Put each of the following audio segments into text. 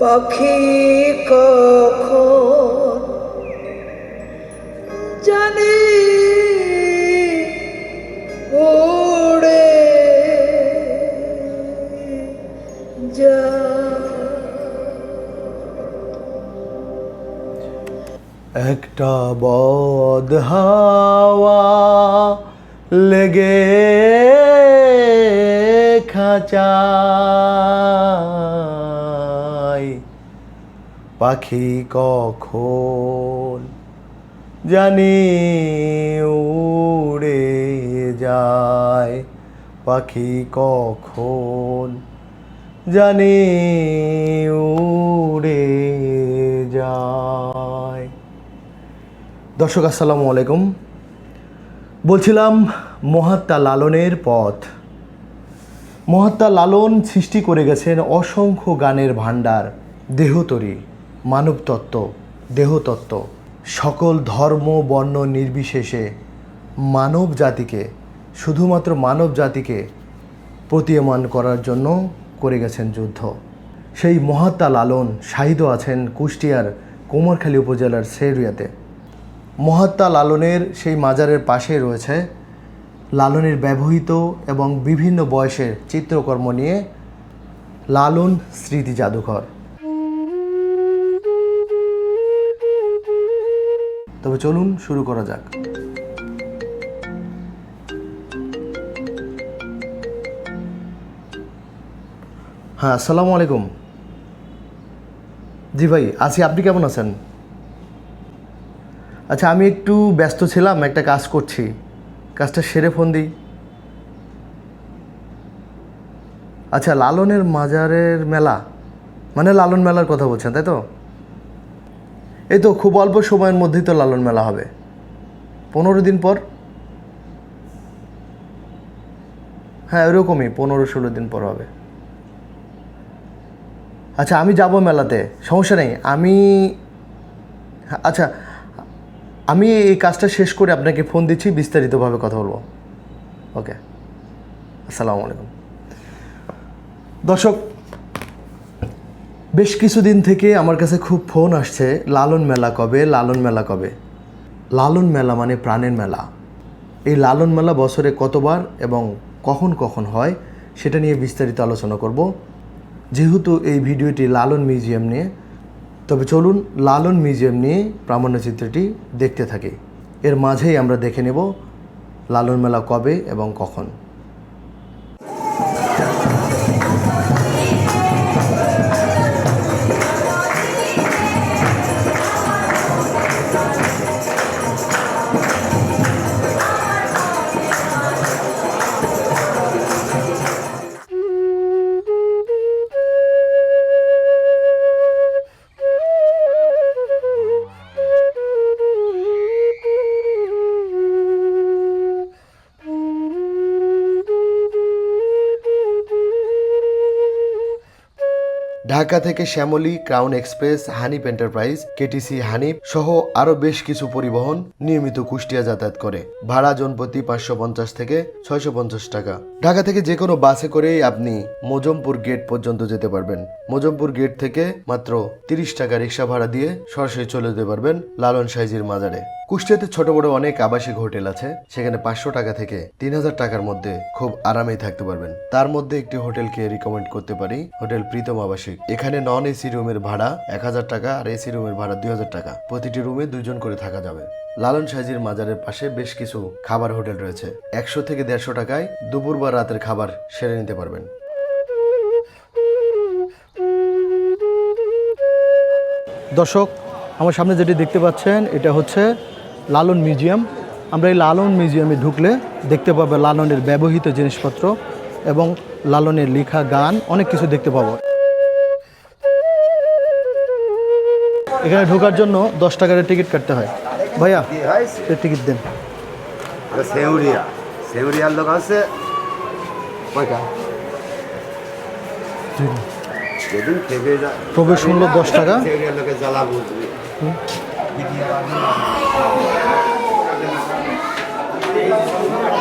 পাখি কখন জানি উড়ে যা একটা বদ হাওয়া লেগে খাঁচায় পাখি কখন জানি উড়ে যায়? পাখি কখন জানি উড়ে যায়? দর্শক, আসসালামু আলাইকুম। বলছিলাম মহাত্মা লালনের পথ। মহাত্মা লালন সৃষ্টি করে গেছেন অসংখ্য গানের ভাণ্ডার, দেহতরী। মানবতত্ত্ব, দেহতত্ত্ব, সকল ধর্ম, বর্ণ নির্বিশেষে মানব জাতিকে শুধুমাত্র মানব জাতিকে প্রতীয়মান করার জন্য করে গেছেন যুদ্ধ। সেই মহাত্মা লালন শাহিদ আছেন কুষ্টিয়ার কোমরখালী উপজেলার সেরিয়াতে। মহাত্মা লালনের সেই মাজারের পাশে রয়েছে লালনের ব্যবহৃত এবং বিভিন্ন বয়সের চিত্রকর্ম নিয়ে লালন স্মৃতি জাদুঘর। তবে চলুন শুরু করা যাক। হ্যাঁ আসসালামু আলাইকুম। জি ভাই, আছি। আপনি কেমন আছেন? আচ্ছা আমি একটু ব্যস্ত ছিলাম, একটা কাজ করছি। কাজটা সেরে ফোন দিই। আচ্ছা লালনের মাজারের মেলা। মানে লালন মেলার কথা বলছেন, তাই তো? এই তো খুব অল্প সময়ের মধ্যেই তো লালন মেলা হবে। পনেরো দিন পর? হ্যাঁ এরকমই পনেরো ষোলো দিন পর হবে। আচ্ছা আমি যাব মেলাতে, সমস্যা নেই। আমি আচ্ছা আমি এই কাজটা শেষ করে আপনাকে ফোন দিচ্ছি, বিস্তারিতভাবে কথা বলব। ওকে, আসসালামু আলাইকুম। দর্শক বেশ কিছুদিন থেকে আমার কাছে খুব ফোন আসছে, লালন মেলা কবে, লালন মেলা কবে? লালন মেলা মানে প্রাণের মেলা। এই লালন মেলা বছরে কতবার এবং কখন কখন হয়, সেটা নিয়ে বিস্তারিত আলোচনা করব। যেহেতু এই ভিডিওটি লালন মিউজিয়াম নিয়ে, তবে চলুন লালন মিউজিয়াম নিয়ে প্রামাণ্যচিত্রটি দেখতে থাকি। এর মাঝেই আমরা দেখে নেব লালন মেলা কবে এবং কখন। ঢাকা থেকে Shyamoli, crown express Hanif enterprise, KTC Hanif সহ আরও বেশ কিছু পরিবহন নিয়মিত কুষ্টিয়া যাতায়াত করে। ভাড়া জনপ্রতি পাঁচশো পঞ্চাশ থেকে ছয়শো পঞ্চাশ টাকা। ঢাকা থেকে যে কোনো বাসে করেই আপনি মজমপুর গেট পর্যন্ত যেতে পারবেন। মজমপুর গেট থেকে মাত্র তিরিশ টাকা রিক্সা ভাড়া দিয়ে সরাসরি চলে যেতে পারবেন লালন সাইজির মাজারে। কুষ্টিয়াতে ছোট বড় অনেক আবাসিক হোটেল আছে, সেখানে পাঁচশো টাকা থেকে তিন হাজার টাকার মধ্যে খুব আরামেই থাকতে পারবেন। তার মধ্যে একটি হোটেলকে রিকমেন্ড করতে পারি, হোটেল প্রীতম আবাসিক। এখানে নন এসি রুমের ভাড়া এক হাজার টাকা আর এসি রুমের ভাড়া দুই হাজার টাকা। প্রতিটি রুমে দুইজন করে থাকা যাবে। লালন সাইজির মাজারের পাশে বেশ কিছু খাবার হোটেল রয়েছে। একশো থেকে দেড়শো টাকায় দুপুর বা রাতের খাবার সেরে নিতে পারবেন। দর্শক, আমার সামনে যেটি দেখতে পাচ্ছেন, এটা হচ্ছে লালন মিউজিয়াম। আমরা এই লালন মিউজিয়ামে ঢুকলে দেখতে পাবো লালনের ব্যবহৃত জিনিসপত্র এবং লালনের লেখা গান, অনেক কিছু দেখতে পাবো। এখানে ঢোকার জন্য দশ টাকার টিকিট কাটতে হয়। ভাইয়া টিকিট দেন। সেউরিয়া। সেউরিয়ার লোক আছে। কয়টা? যেদিন থেকে প্রবেশ মূল্য দশ টাকা। সেউরিয়ার লোকের জ্বালা বুঝবি।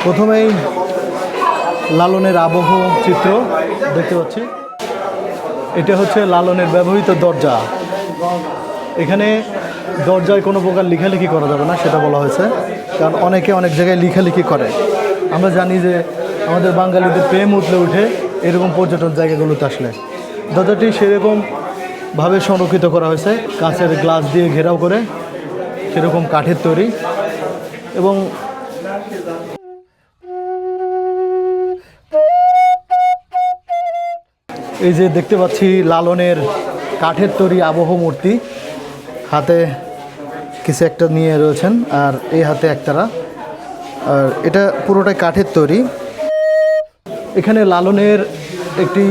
প্রথমেই লালনের আবহ চিত্র দেখতে পাচ্ছি। এটা হচ্ছে লালনের ব্যবহৃত দরজা। এখানে দরজায় কোনো প্রকার লেখালেখি করা যাবে না, সেটা বলা হয়েছে। কারণ অনেকে অনেক জায়গায় লেখালেখি করে। আমরা জানি যে আমাদের বাঙালিদের প্রেম উঠলে উঠে এরকম পর্যটন জায়গাগুলোতে আসলে। দরজাটি সেরকমভাবে সংরক্ষিত করা হয়েছে, কাঁচের গ্লাস দিয়ে ঘেরাও করে, সেরকম কাঠের তৈরি এবং এই যে দেখতে পাচ্ছি লালনের কাঠের তৈরি আবহ মূর্তি। হাতে কিছু একটা নিয়ে রয়েছেন, আর এই হাতে একতারা। আর এটা পুরোটাই কাঠের তৈরি। এখানে লালনের একটি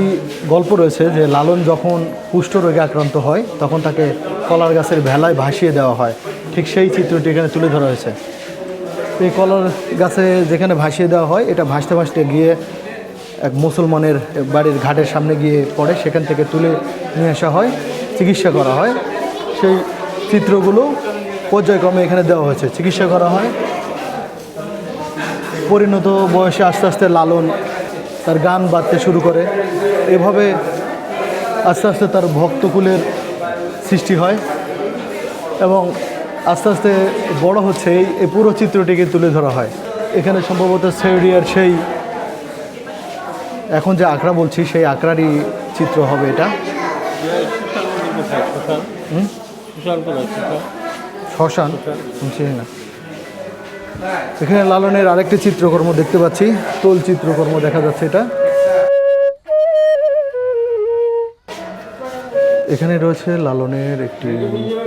গল্প রয়েছে যে লালন যখন কুষ্ঠরোগে আক্রান্ত হয়, তখন তাকে কলার গাছের ভেলায় ভাসিয়ে দেওয়া হয়। ঠিক সেই চিত্রটি এখানে তুলে ধরা হয়েছে। এই কলার গাছে যেখানে ভাসিয়ে দেওয়া হয়, এটা ভাসতে ভাসতে গিয়ে এক মুসলমানের বাড়ির ঘাটের সামনে গিয়ে পড়ে। সেখান থেকে তুলে নিয়ে আসা হয়, চিকিৎসা করা হয়। সেই চিত্রগুলো পর্যায়ক্রমে এখানে দেওয়া হয়েছে। চিকিৎসা করা হয়। পরিণত বয়সে আস্তে আস্তে লালন তার গান বাজতে শুরু করে। এভাবে আস্তে আস্তে তার ভক্তকুলের সৃষ্টি হয় এবং আস্তে আস্তে বড় হচ্ছে এই এই পুরো চিত্রটিকে তুলে ধরা হয়। এখানে সম্ভবত সেউরিয়ার সেই এখন যে আঁকড়া বলছি, সেই আঁকড়ারই চিত্র হবে এটা। হুম? শ্মশান? চিনি না। এখানে লালনের আরেকটি চিত্রকর্ম দেখতে পাচ্ছি। তোল চিত্রকর্ম দেখা যাচ্ছে এটা। এখানে রয়েছে লালনের একটি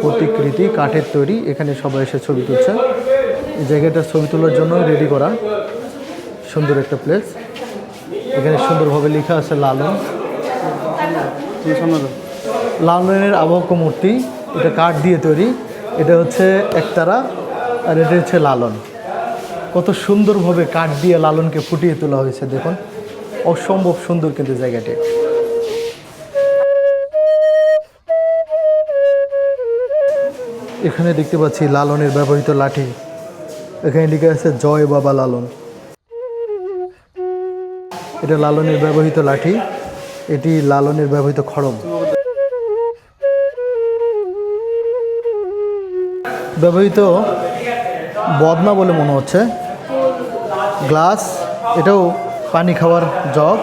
প্রতিকৃতি কাঠের তৈরি। এখানে সবাই এসে ছবি তুলছে। এই জায়গাটা ছবি তোলার জন্য রেডি করা। সুন্দর একটা প্লেস এখানে সুন্দরভাবে লেখা আছে লালন। লালনের আবহক মূর্তি এটা কাঠ দিয়ে তৈরি। এটা হচ্ছে একতারা আর এটা হচ্ছে লালন। কত সুন্দরভাবে কাঠ দিয়ে লালনকে ফুটিয়ে তোলা হয়েছে, দেখুন। অসম্ভব সুন্দর কিন্তু জায়গাটি। এখানে দেখতে পাচ্ছি লালনের ব্যবহৃত লাঠি। এখানে লিখে আছে, জয় বাবা লালন। এটা লালনের ব্যবহৃত লাঠি, এটি লালনের ব্যবহৃত খড়ম। ব্যবহৃত বদনা বলে মনে হচ্ছে। গ্লাস, এটাও পানি খাওয়ার জগ,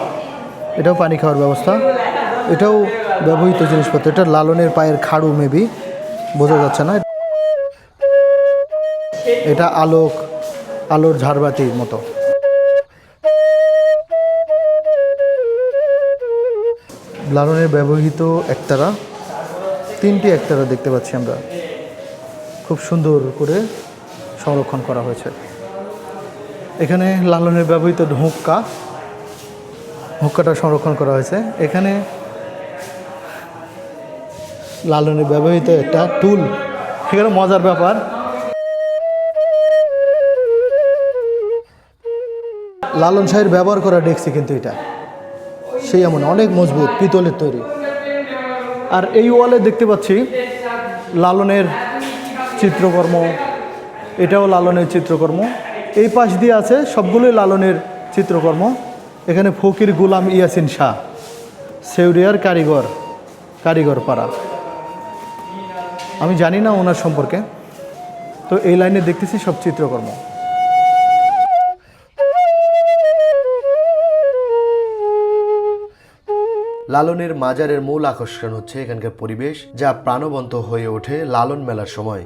এটাও পানি খাওয়ার ব্যবস্থা। এটাও ব্যবহৃত জিনিসপত্র, এটা লালনের পায়ের খাড়ু মেবি বোঝা যাচ্ছে না। এটা আলোক, আলোর ঝাড়বাতির মতো। লালনের ব্যবহৃত একতারা, তিনটি একতারা দেখতে পাচ্ছি আমরা। খুব সুন্দর করে সংরক্ষণ করা হয়েছে। এখানে লালনের ব্যবহৃত হুক্কা, হুক্কাটা সংরক্ষণ করা হয়েছে। এখানে লালনের ব্যবহৃত একটা টুল। এখানে মজার ব্যাপার। লালন শাহের ব্যবহার করা ডেক্সি কিন্তু এটা। সেই এমন অনেক মজবুত পিতলের তৈরি। আর এই ওয়ালে দেখতে পাচ্ছি লালনের চিত্রকর্ম, এটাও লালনের চিত্রকর্ম। এই পাশ দিয়ে আছে সবগুলোই লালনের চিত্রকর্ম। এখানে ফকির গুলাম ইয়াসিন শাহ, সেউরিয়ার কারিগর কারিগর পাড়া। আমি জানি না ওনার সম্পর্কে। তো এই লাইনে দেখতেছি সব চিত্রকর্ম। লালনের মাজারের মূল আকর্ষণ হচ্ছে এখানকার পরিবেশ, যা প্রাণবন্ত হয়ে ওঠে লালন মেলার সময়।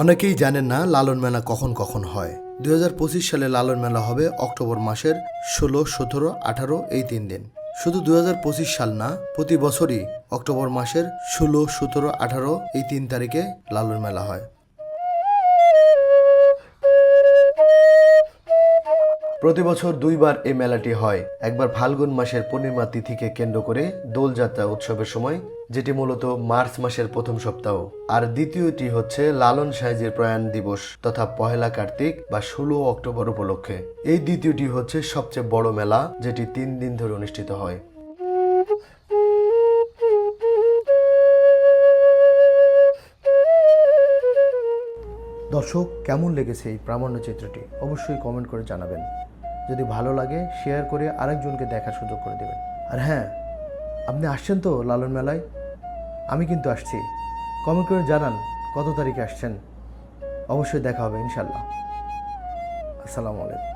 অনেকেই জানেন না লালন মেলা কখন কখন হয়। দুই হাজার পঁচিশ সালে লালন মেলা হবে অক্টোবর মাসের ষোলো, সতেরো, আঠারো এই তিন দিন। শুধু দু হাজার পঁচিশ সাল না, প্রতি বছরই অক্টোবর মাসের ষোলো, সতেরো, আঠারো এই তিন তারিখে লালন মেলা হয়। প্রতি বছর দুইবার এই মেলাটি হয়। একবার ফাল্গুন মাসের পূর্ণিমা তিথিকে কেন্দ্র করে দোলযাত্রা উৎসবের সময়, যেটি মূলত মার্চ মাসের প্রথম সপ্তাহ। আর দ্বিতীয়টি হচ্ছে লালন সাহেজের প্রয়াণ দিবস তথা পহেলা কার্তিক বা ষোলো অক্টোবর উপলক্ষে। এই দ্বিতীয়টি হচ্ছে সবচেয়ে বড় মেলা, যেটি তিন দিন ধরে অনুষ্ঠিত হয়। দর্শক, কেমন লেগেছে এই প্রামাণ্য চিত্রটি? অবশ্যই কমেন্ট করে জানাবেন। যদি ভালো লাগে শেয়ার করে আরেকজনকে দেখার সুযোগ করে দেবেন। আর হ্যাঁ আপনি আসছেন তো লালন মেলায়? আমি কিন্তু আসছি। কমেন্ট করে জানান কত তারিখে আসছেন। অবশ্যই দেখা হবে ইনশাল্লাহ আসসালামু আলাইকুম।